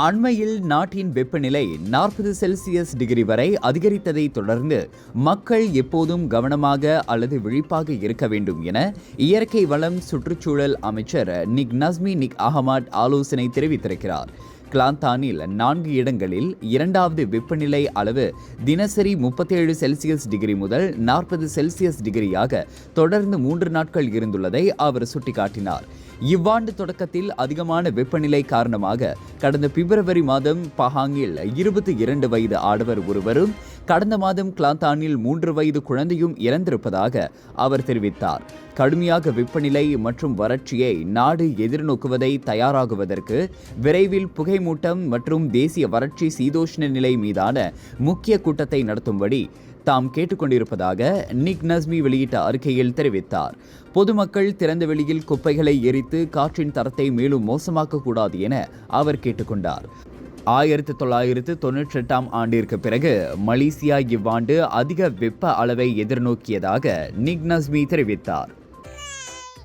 அண்மையில் நாட்டின் வெப்பநிலை நாற்பது செல்சியஸ் டிகிரி வரை அதிகரித்ததை தொடர்ந்து மக்கள் எப்போதும் கவனமாக அல்லது விழிப்பாக இருக்க வேண்டும் என இயற்கை வளம் சுற்றுச்சூழல் அமைச்சர் நிக் நஸ்மி நிக் அகமட் ஆலோசனை தெரிவித்திருக்கிறார். கிளாந்தானில் நான்கு இடங்களில் இரண்டாவது வெப்பநிலை அளவு தினசரி முப்பத்தேழு செல்சியஸ் டிகிரி முதல் நாற்பது செல்சியஸ் டிகிரியாக தொடர்ந்து மூன்று நாட்கள் இருந்துள்ளதை அவர் சுட்டிக்காட்டினார். இவ்வாண்டு தொடக்கத்தில் அதிகமான வெப்பநிலை காரணமாக கடந்த பிப்ரவரி மாதம் பஹாங்கில் இருபத்தி இரண்டு வயது ஆடவர் ஒருவரும் கடந்த மாதம் கிளாந்தானில் மூன்று வயது குழந்தையும் இறந்திருப்பதாக அவர் தெரிவித்தார். கடுமையாக வெப்பநிலை மற்றும் வறட்சியை நாடு எதிர்நோக்குவதை தயாராகுவதற்கு விரைவில் புகைமூட்டம் மற்றும் தேசிய வறட்சி சீதோஷ்ண நிலை மீதான முக்கிய கூட்டத்தை நடத்தும்படி தாம் கேட்டுக்கொண்டிருப்பதாக நிக் நஸ்மி வெளியிட்ட அறிக்கையில் தெரிவித்தார். பொதுமக்கள் திறந்த வெளியில் குப்பைகளை எரித்து காற்றின் தரத்தை மேலும் மோசமாக்க கூடாது என அவர் கேட்டுக்கொண்டார். ஆயிரத்தி தொள்ளாயிரத்து தொன்னூற்றி எட்டாம் ஆண்டிற்கு பிறகு மலேசியா இவ்வாண்டு அதிக வெப்ப அளவை எதிர்நோக்கியதாக நிக் நஸ்மி தெரிவித்தார்.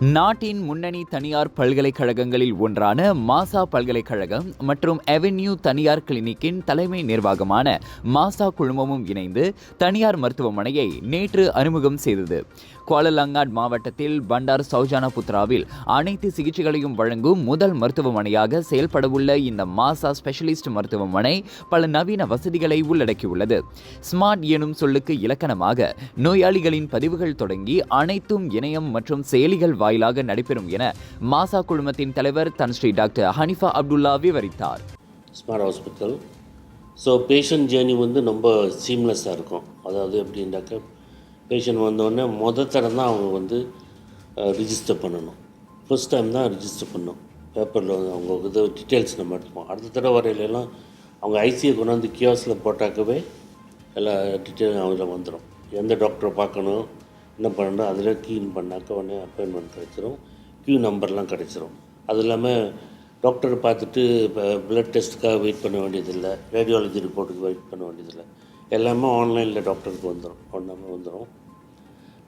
நாட்டின் முன்னணி தனியார் பல்கலைக்கழகங்களில் ஒன்றான மாசா பல்கலைக்கழகம் மற்றும் அவென்யூ தனியார் கிளினிக்கின் தலைமை நிர்வாகமான மாசா குழுமமும் இணைந்து தனியார் மருத்துவமனையை நேற்று அறிமுகம் செய்தது. குவாலலங்காட் மாவட்டத்தில் பண்டார் சௌஜானா புத்ராவில் அனைத்து சிகிச்சைகளையும் வழங்கும் முதல் மருத்துவமனையாக செயல்படவுள்ள இந்த மாசா ஸ்பெஷலிஸ்ட் மருத்துவமனை பல நவீன வசதிகளை உள்ளடக்கியுள்ளது. ஸ்மார்ட் எனும் சொல்லுக்கு இலக்கணமாக நோயாளிகளின் பதிவுகள் தொடங்கி அனைத்தும் இணையம் மற்றும் செயலிகள் வாயிலாக நடைபெறும் என மாசா குழுமத்தின் தலைவர் தன்ஸ்ரீ டாக்டர் ஹனிஃபா அப்துல்லா விவரித்தார். Smart hospital. So patient journey வந்து ரொம்ப சீம்லெஸ்ஸாக இருக்கும். அதாவது எப்படின்னாக்க பேஷண்ட் வந்தோடனே மொத தடம் தான் அவங்க வந்து ரிஜிஸ்டர் பண்ணணும். ஃபர்ஸ்ட் டைம் தான் ரிஜிஸ்டர் பண்ணணும். பேப்பரில் அவங்க இது டீட்டெயில்ஸ் நம்ம எடுத்துப்போம். அடுத்த தடவை வரையிலலாம் அவங்க ஐசியை கொண்டாந்து கியோஸில் போட்டாக்கவே எல்லா டீட்டெயிலும் அதில் வந்துடும் எந்த டாக்டரை பார்க்கணும்? என்ன பண்ணணும் அதில் கீன் பண்ணாக்க உடனே அப்பாயின்மெண்ட் கிடச்சிரும். க்யூ நம்பர்லாம் கிடச்சிரும். அது இல்லாமல் டாக்டர் பார்த்துட்டு இப்போ ப்ளட் டெஸ்ட்டுக்காக வெயிட் பண்ண வேண்டியதில்லை. ரேடியாலஜி ரிப்போர்ட்டுக்கு வெயிட் பண்ண வேண்டியதில்லை. எல்லாமே ஆன்லைனில் டாக்டருக்கு வந்துடும் ஒன்றாமே வந்துடும்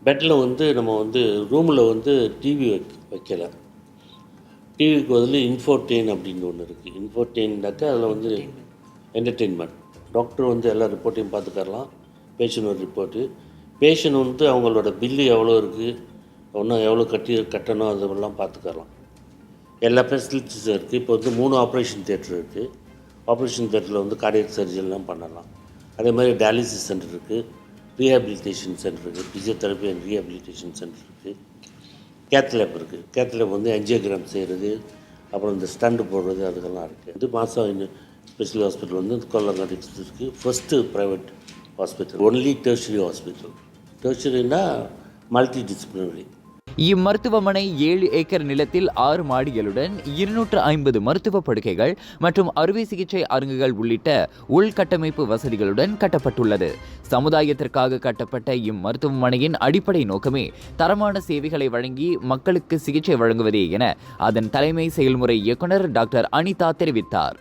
பெட்டில் வந்து நம்ம வந்து ரூமில் வந்து டிவி வைக்க வைக்கலை. டிவிக்கு பதில் இன்ஃபோடெயின் அப்படின்னு ஒன்று இருக்குது இன்ஃபோடெயின்னாக்கா அதில் வந்து என்டர்டெயின்மெண்ட் டாக்டர் வந்து எல்லா ரிப்போர்ட்டையும் பார்த்துக்கறலாம். பேஷண்ட் ஒரு ரிப்போர்ட்டு பேஷண்ட் வந்து அவங்களோட பில்லு எவ்வளோ இருக்குது இன்னும் எவ்வளோ கட்டி கட்டணும் அதெல்லாம் பார்த்துக்கலாம் எல்லா ஃபெசிலிட்டிஸும் இருக்குது இப்போ வந்து மூணு ஆப்ரேஷன் தேட்டர் இருக்குது ஆப்ரேஷன் தேட்டரில் வந்து கார்டியக் சர்ஜரிலாம் பண்ணலாம். அதே மாதிரி டயாலிசிஸ் சென்டர் இருக்குது ரீஹாபிலிட்டேஷன் சென்டர் இருக்குது ஃபிசியோதெரப்பி அண்ட் ரீஹாபிலிட்டேஷன் சென்டர் இருக்குது கேத்லேப் இருக்குது கேத்லேப் வந்து என்ஜியோகிராம் செய்கிறது அப்புறம் இந்த ஸ்டண்ட் போடுறது அதுக்கெல்லாம் இருக்குது இது மாதம் ஸ்பெஷல் ஹாஸ்பிட்டல் வந்து கொல்லங்காட்டி இருக்குது first private hospital only tertiary hospital டெர்ஷரினா multi disciplinary இம்மருத்துவமனை ஏழு ஏக்கர் நிலத்தில் ஆறு மாடிகளுடன் இருநூற்று ஐம்பது மருத்துவ படுக்கைகள் மற்றும் அறுவை சிகிச்சை அரங்குகள் உள்ளிட்ட உள்கட்டமைப்பு வசதிகளுடன் கட்டப்பட்டுள்ளது. சமுதாயத்திற்காக கட்டப்பட்ட இம்மருத்துவமனையின் அடிப்படை நோக்கமே தரமான சேவைகளை வழங்கி மக்களுக்கு சிகிச்சை வழங்குவதே என அதன் தலைமை செயல்முறை இயக்குனர் டாக்டர் அனிதா தெரிவித்தார்.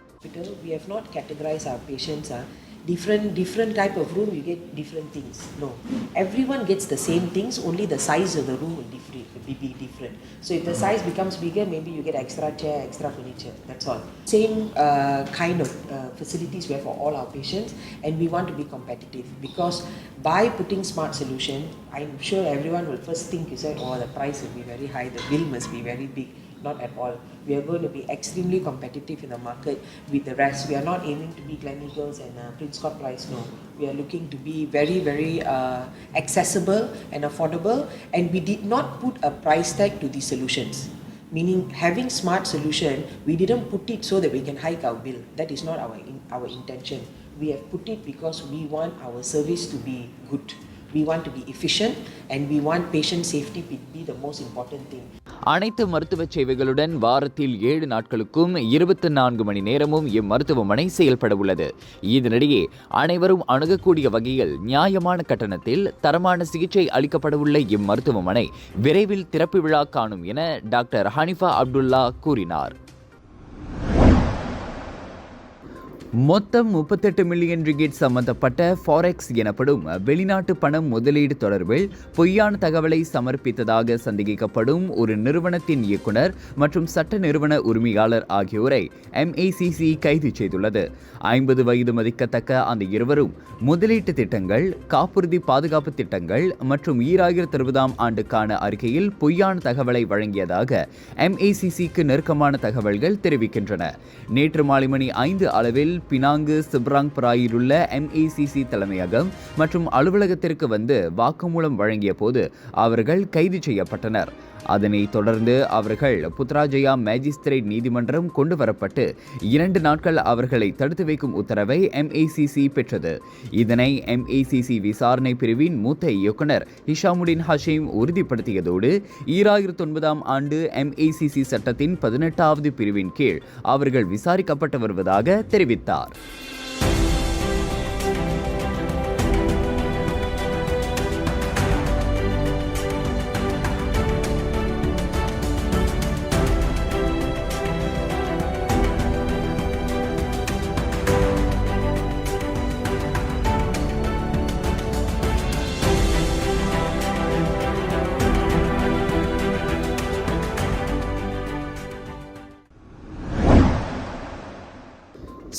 Different different type of room, you get different things. No, everyone gets the same things. Only the size of the room will be, be different. So if the size becomes bigger, maybe you get extra chair, extra furniture. That's all. Same uh, kind of uh, facilities we have for all our patients, and we want to be competitive because by putting smart solution, I'm sure everyone will first think you said, oh, the price will be very high, the bill must be very big. Not at all. We are going to be extremely competitive in the market with the rest. We are not aiming to be Gleneagles and uh, Prince Scott Price. No, we are looking to be very, very uh, accessible and affordable. And we did not put a price tag to these solutions. Meaning, having smart solution, we didn't put it so that we can hike our bill. That is not our in, our intention. We have put it because we want our service to be good. We want to be efficient, and we want patient safety to be the most important thing. அனைத்து மருத்துவ சேவைகளுடன் வாரத்தில் ஏழு நாட்களுக்கும் இருபத்தி நான்கு மணி நேரமும் இம்மருத்துவமனை செயல்பட உள்ளது. இதனிடையே அனைவரும் அணுகக்கூடிய வகையில் நியாயமான கட்டணத்தில் தரமான சிகிச்சை அளிக்கப்படவுள்ள இம்மருத்துவமனை விரைவில் திறப்பு விழா காணும் என டாக்டர் ஹனிஃபா அப்துல்லா கூறினார். மொத்தம் முப்பத்தெட்டு மில்லியன் ரிகிட் சம்பந்தப்பட்ட ஃபாரெக்ஸ் எனப்படும் வெளிநாட்டு பணம் முதலீடு தொடர்பில் பொய்யான தகவலை சமர்ப்பித்ததாக சந்தேகிக்கப்படும் ஒரு நிறுவனத்தின் இயக்குனர் மற்றும் சட்ட நிறுவன உரிமையாளர் ஆகியோரை எம்ஏசிசி கைது செய்துள்ளது. ஐம்பது வயது மதிக்கத்தக்க அந்த இருவரும் முதலீட்டு திட்டங்கள் காப்புறுதி பாதுகாப்பு திட்டங்கள் மற்றும் ஈராயிரத்தி இருபதாம் ஆண்டுக்கான அறிக்கையில் பொய்யான தகவலை வழங்கியதாக எம்ஏசிசிக்கு நெருக்கமான தகவல்கள் தெரிவிக்கின்றன. நேற்று மாலை மணி ஐந்து அளவில் பினாங்கு சிப்ராங் பராயிலுள்ள எம்ஏசிசி தலைமையகம் மற்றும் அலுவலகத்திற்கு வந்து வாக்குமூலம் வழங்கிய போது அவர்கள் கைது செய்யப்பட்டனர். அதனைத் தொடர்ந்து அவர்கள் புத்ராஜயா மேஜிஸ்திரேட் நீதிமன்றம் கொண்டு வரப்பட்டு இரண்டு நாட்கள் அவர்களை தடுத்து வைக்கும் உத்தரவை எம்ஏசிசி பெற்றது. இதனை எம்ஏசிசி விசாரணை பிரிவின் மூத்த இயக்குனர் ஹிஷாமுடின் ஹஷீம் உறுதிப்படுத்தியதோடு ஈராயிரத்தி ஒன்பதாம் ஆண்டு எம்ஏசிசி சட்டத்தின் பதினெட்டாவது பிரிவின் கீழ் அவர்கள் விசாரிக்கப்பட்டு வருவதாக தெரிவித்தார்.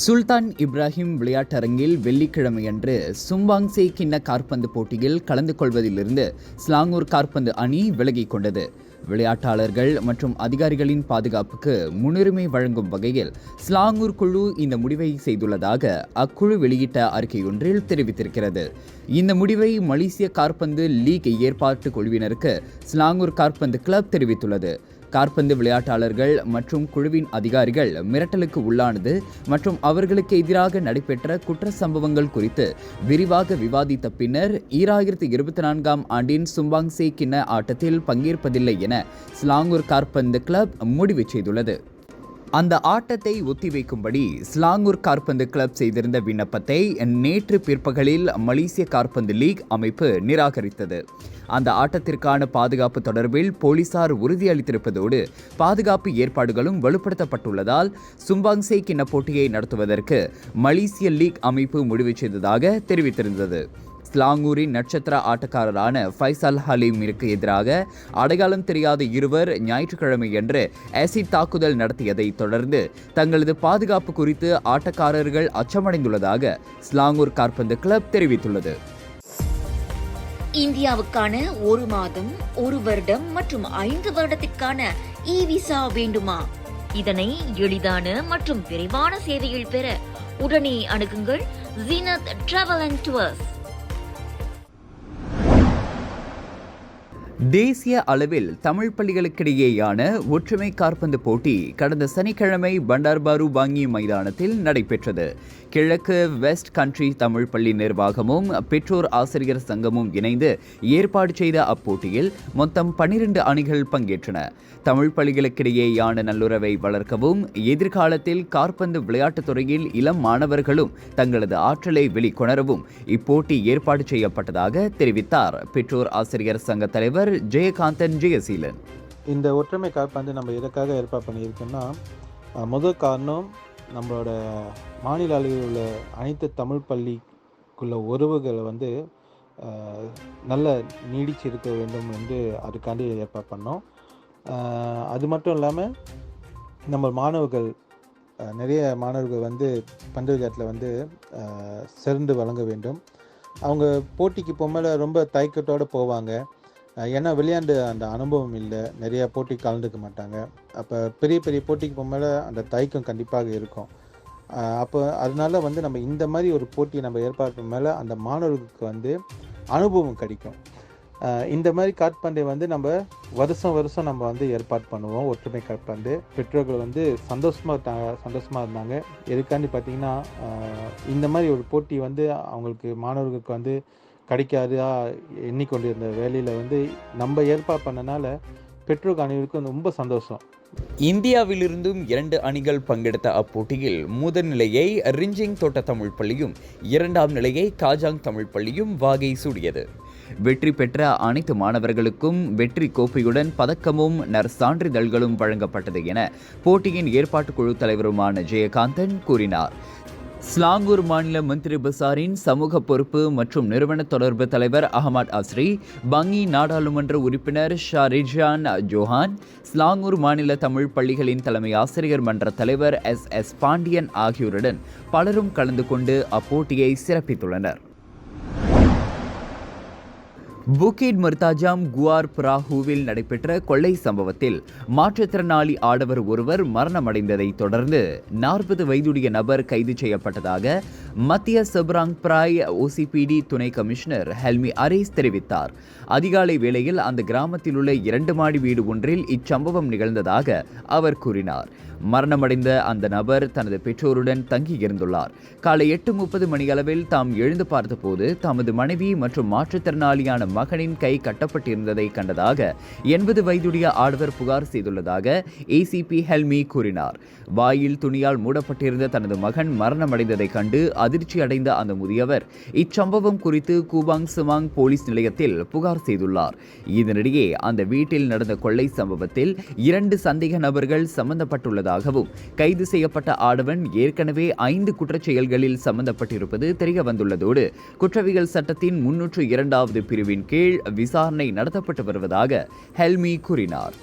சுல்தான் இப்ராஹிம் விளையாட்டரங்கில் வெள்ளிக்கிழமையன்று சும்பாங்சே கிண்ண காற்பந்து போட்டியில் கலந்து கொள்வதிலிருந்து ஸ்லாங்கூர் காற்பந்து அணி விலகிக் கொண்டது. விளையாட்டாளர்கள் மற்றும் அதிகாரிகளின் பாதுகாப்புக்கு முன்னுரிமை வழங்கும் வகையில் ஸ்லாங்கூர் குழு இந்த முடிவை செய்துள்ளதாக அக்குழு வெளியிட்ட அறிக்கையொன்றில் தெரிவித்திருக்கிறது. இந்த முடிவை மலேசிய காற்பந்து லீக் ஏற்பாட்டு குழுவினருக்கு ஸ்லாங்கூர் காற்பந்து கிளப் தெரிவித்துள்ளது. காற்பந்து விளையாட்டாளர்கள் மற்றும் குழுவின் அதிகாரிகள் மிரட்டலுக்கு உள்ளானது மற்றும் அவர்களுக்கு எதிராக நடைபெற்ற குற்ற சம்பவங்கள் குறித்து விரிவாக விவாதித்த பின்னர் ஈராயிரத்தி இருபத்தி நான்காம் ஆண்டின் சும்பாங்சே கிண்ண ஆட்டத்தில் பங்கேற்பதில்லை என ஸ்லாங்கூர் காற்பந்து கிளப் முடிவு செய்துள்ளது. அந்த ஆட்டத்தை ஒத்திவைக்கும்படி ஸ்லாங்கூர் கார்பந்து கிளப் செய்திருந்த விண்ணப்பத்தை நேற்று பிற்பகலில் மலேசிய கார்பந்து லீக் அமைப்பு நிராகரித்தது. அந்த ஆட்டத்திற்கான பாதுகாப்பு தொடர்பில் போலீசார் உறுதியளித்திருப்பதோடு பாதுகாப்பு ஏற்பாடுகளும் வலுப்படுத்தப்பட்டுள்ளதால் சும்பாங்சே கிண்ண போட்டியை நடத்துவதற்கு மலேசிய லீக் அமைப்பு முடிவு செய்ததாக தெரிவித்திருந்தது. ஸ்லாங்கூரின் நட்சத்திர ஆட்டக்காரரான ஃபைசல் ஹலீமிற்கு எதிராக அடையாளம் தெரியாத இருவர் ஞாயிற்றுக்கிழமையன்று ஆசிட் தாக்குதல் நடத்தியதை தொடர்ந்து தங்களது பாதுகாப்பு குறித்து ஆட்டக்காரர்கள் அச்சமடைந்துள்ளதாக ஸ்லாங்கூர் கார்பந்து கிளப் தெரிவித்துள்ளது. இந்தியாவுக்கான ஒரு மாதம் ஒரு வருடம் மற்றும் ஐந்து வருடத்திற்கான இ விசா வேண்டுமா? இதனை எளிதான மற்றும் விரைவான சேவையில் பெற உடனே அணுகுங்கள் ஜீனத் டிராவல் அண்ட் டூர்ஸ் தேசிய அளவில் தமிழ் பள்ளிகளுக்கிடையேயான ஒற்றுமை காற்பந்து போட்டி கடந்த சனிக்கிழமை பண்டார்பாரு பாங்கி மைதானத்தில் நடைபெற்றது. கிழக்கு வெஸ்ட் கண்ட்ரி தமிழ் பள்ளி நிர்வாகமும் பெற்றோர் ஆசிரியர் சங்கமும் இணைந்து ஏற்பாடு செய்த அப்போட்டியில் மொத்தம் பனிரெண்டு அணிகள் பங்கேற்றன. தமிழ் பள்ளிகளுக்கிடையேயான நல்லுறவை வளர்க்கவும் எதிர்காலத்தில் காற்பந்து விளையாட்டுத் துறையில் இளம் மாணவர்களும் தங்களது ஆற்றலை வெளிக்கொணரவும் இப்போட்டி ஏற்பாடு செய்யப்பட்டதாக தெரிவித்தார். பெற்றோர் ஆசிரியர் சங்க தலைவர் ஜெயகாந்தன் ஜெயசீலன். இந்த ஒற்றுமை கால்பந்து நம்ம எதுக்காக ஏற்பாடு பண்ணியிருக்கோம்னா முதல் காரணம் நம்மளோட மாநில அளவில் உள்ள அனைத்து தமிழ் பள்ளிக்குள்ள உறவுகளை வந்து நல்ல நீடிச்சு இருக்க வேண்டும் என்று அதுக்காண்டி ஏற்பாடு பண்ணோம். அது மட்டும் இல்லாமல் நம்ம மாணவர்கள் நிறைய மாணவர்கள் வந்து பந்து விளையாட்டில் வந்து சிறந்து வழங்க வேண்டும். அவங்க போட்டிக்கு போகும்போது ரொம்ப தயக்கத்தோடு போவாங்க. ஏன்னா விளையாண்டு அந்த அனுபவம் இல்லை. நிறைய போட்டி கலந்துக்க மாட்டாங்க. அப்போ பெரிய பெரிய போட்டிக்கு போகும்போது அந்த தயக்கம் கண்டிப்பாக இருக்கும். அப்போ அதனால வந்து நம்ம இந்த மாதிரி ஒரு போட்டியை நம்ம ஏற்பாடு மேலே அந்த மாணவர்களுக்கு வந்து அனுபவம் கிடைக்கும். இந்த மாதிரி காற்பந்தை வந்து நம்ம வருஷம் வருஷம் நம்ம வந்து ஏற்பாடு பண்ணுவோம். ஒற்றுமை காற்பந்து. பெற்றோர்கள் வந்து சந்தோஷமாக இருந்தாங்க சந்தோஷமாக இருந்தாங்க. எதுக்காண்டி பார்த்திங்கன்னா இந்த மாதிரி ஒரு போட்டி வந்து அவங்களுக்கு மாணவர்களுக்கு வந்து கிடைக்காதா எண்ணிக்கொண்டிருந்த வேலையில் வந்து நம்ம ஏற்பாடு பண்ணனால பெற்றோர் அனைவருக்கும் ரொம்ப சந்தோஷம். இந்தியாவிலிருந்தும் இரண்டு அணிகள் பங்கெடுத்த அப்போட்டியில் முதல் நிலையை ரிஞ்சிங் தோட்ட தமிழ் பள்ளியும் இரண்டாம் நிலையை காஜாங் தமிழ் பள்ளியும் வாகை சூடியது. வெற்றி பெற்ற அனைத்து மாணவர்களுக்கும் வெற்றி கோப்பையுடன் பதக்கமும் நற்சான்றிதழ்களும் வழங்கப்பட்டது என போட்டியின் ஏற்பாட்டுக் குழு தலைவருமான ஜெயகாந்தன் கூறினார். ஸ்லாங்கூர் மாநில மந்திரி பசாரின் சமூக பொறுப்பு மற்றும் நிறுவன தொடர்பு தலைவர் அகமத் அஸ்ரி பங்கி நாடாளுமன்ற உறுப்பினர் ஷாரிஜான் ஜோஹான் ஸ்லாங்கூர் மாநில தமிழ் பள்ளிகளின் தலைமை ஆசிரியர் மன்ற தலைவர் எஸ் எஸ் பாண்டியன் ஆகியோருடன் பலரும் கலந்து கொண்டு அப்போட்டியை சிறப்பித்துள்ளனர். புக்கிட் மர்தாஜாம் குவார் பிராஹூவில் நடைபெற்ற கொள்ளை சம்பவத்தில் மாற்றுத்திறனாளி ஆடவர் ஒருவர் மரணமடைந்ததை தொடர்ந்து நாற்பது வயதுடைய நபர் கைது செய்யப்பட்டதாக மத்திய சப்ராங் பிராய் ஓசிபிடி துணை கமிஷனர் ஹெல்மி அரேஸ் தெரிவித்தார். அதிகாலை வேளையில் அந்த கிராமத்தில் உள்ள இரண்டு மாடி வீடு ஒன்றில் இச்சம்பவம் நிகழ்ந்ததாக அவர் கூறினார். மரணமடைந்த அந்த நபர் தனது பெற்றோருடன் தங்கி இருந்துள்ளார். காலை எட்டு முப்பது மணியளவில் தாம் எழுந்து பார்த்தபோது தமது மனைவி மற்றும் மாற்றுத்திறனாளியான மகனின் கை கட்டப்பட்டிருந்ததை கண்டதாக எண்பது வயதுடைய ஆடவர் புகார் செய்துள்ளதாக ஏசிபி ஹெல்மி கூறினார். வாயில் துணியால் மூடப்பட்டிருந்த தனது மகன் மரணமடைந்ததை கண்டு அதிர்ச்சி அடைந்த அந்த முதியவர் இச்சம்பவம் குறித்து கூபாங் சுமாங் போலீஸ் நிலையத்தில் புகார் செய்துள்ளார். இதனிடையே அந்த வீட்டில் நடந்த கொள்ளை சம்பவத்தில் இரண்டு சந்தேக நபர்கள் சம்பந்தப்பட்டுள்ளதாகவும் கைது செய்யப்பட்ட ஆடவன் ஏற்கனவே ஐந்து குற்றச் செயல்களில் சம்பந்தப்பட்டிருப்பது தெரிய வந்துள்ளதோடு குற்றவியல் சட்டத்தின் முன்னூற்று இரண்டாவது பிரிவின் கீழ் விசாரணை நடத்தப்பட்டு வருவதாக ஹெல்மி கூறினார்.